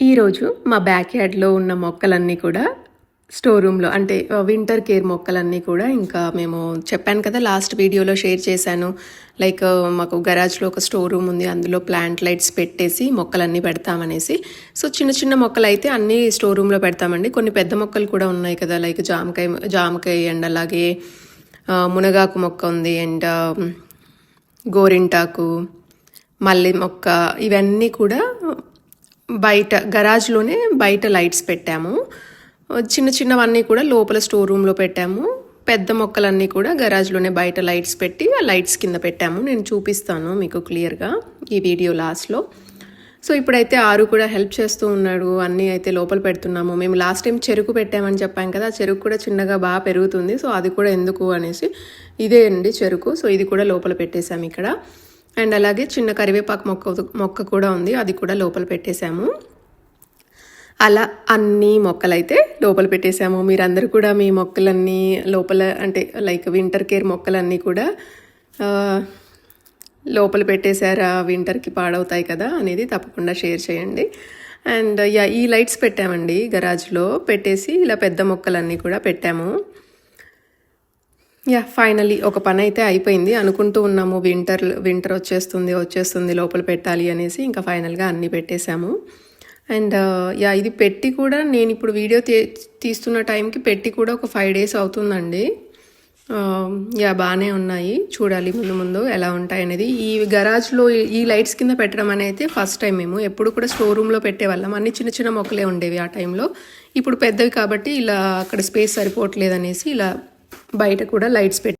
ఈరోజు మా బ్యాక్ యార్డ్లో ఉన్న మొక్కలన్నీ కూడా స్టోర్ రూమ్లో అంటే వింటర్ కేర్ మొక్కలన్నీ కూడా ఇంకా మేము చెప్పాను కదా లాస్ట్ వీడియోలో షేర్ చేశాను. లైక్ మాకు గరాజ్లో ఒక స్టోర్ రూమ్ ఉంది అందులో ప్లాంట్ లైట్స్ పెట్టేసి మొక్కలన్నీ పెడతామనేసి. సో చిన్న చిన్న మొక్కలు అయితే అన్నీ స్టోర్ రూమ్లో పెడతామండి. కొన్ని పెద్ద మొక్కలు కూడా ఉన్నాయి కదా లైక్ జామకాయ జామకాయ అండ్ అలాగే మునగాకు మొక్క ఉంది అండ్ గోరింటాకు మల్లె మొక్క ఇవన్నీ కూడా బయట గరాజ్లోనే బయట లైట్స్ పెట్టాము. చిన్న చిన్నవన్నీ కూడా లోపల స్టోర్ రూమ్లో పెట్టాము. పెద్ద మొక్కలన్నీ కూడా గరాజ్లోనే బయట లైట్స్ పెట్టి ఆ లైట్స్ కింద పెట్టాము. నేను చూపిస్తాను మీకు క్లియర్గా ఈ వీడియో లాస్ట్లో సో ఇప్పుడైతే ఆరు కూడా హెల్ప్ చేస్తూ ఉన్నాడు. అన్నీ అయితే లోపల పెడుతున్నాము. మేము లాస్ట్ టైం చెరుకు పెట్టామని చెప్పాం కదా చెరుకు కూడా చిన్నగా బాగా పెరుగుతుంది. సో అది కూడా ఎందుకు అనేసి ఇదే అండి చెరుకు. సో ఇది కూడా లోపల పెట్టేశాము ఇక్కడ. అండ్ అలాగే చిన్న కరివేపాకు మొక్క మొక్క కూడా ఉంది. అది కూడా లోపల పెట్టేశాము. అలా అన్ని మొక్కలైతే లోపల పెట్టేశాము. మీరందరూ కూడా మీ మొక్కలన్నీ లోపల అంటే లైక్ వింటర్ కేర్ మొక్కలన్నీ కూడా లోపల పెట్టేశారా? వింటర్కి పాడవుతాయి కదా అనేది తప్పకుండా షేర్ చేయండి. అండ్ యా ఈ లైట్స్ పెట్టామండి గరాజ్లో పెట్టేసి ఇలా పెద్ద మొక్కలన్నీ కూడా పెట్టాము. యా ఫైనలీ ఒక పని అయితే అయిపోయింది. అనుకుంటూ ఉన్నాము వింటర్ వింటర్ వచ్చేస్తుంది వచ్చేస్తుంది లోపల పెట్టాలి అనేసి ఇంకా ఫైనల్గా అన్నీ పెట్టేశాము. అండ్ యా uh, ఇది పెట్టి కూడా నేను ఇప్పుడు వీడియో తీ తీస్తున్న టైంకి పెట్టి కూడా ఒక ఫైవ్ డేస్ అవుతుందండి. Um, యా బాగానే ఉన్నాయి. చూడాలి ముందు ముందు ఎలా ఉంటాయి అనేది. ఈ గరాజ్లో ఈ- ఈ లైట్స్ కింద పెట్టడం అనేది ఫస్ట్ టైం మేము. ఎప్పుడు కూడా స్టోర్ రూమ్లో పెట్టేవాళ్ళం అన్ని చిన్న చిన్న మొక్కలే ఉండేవి ఆ టైంలో ఇప్పుడు పెద్దవి కాబట్టి ఇలా అక్కడ స్పేస్ సరిపోవట్లేదు అనేసి ఇలా బయట కూడా లైట్స్ పెట్టి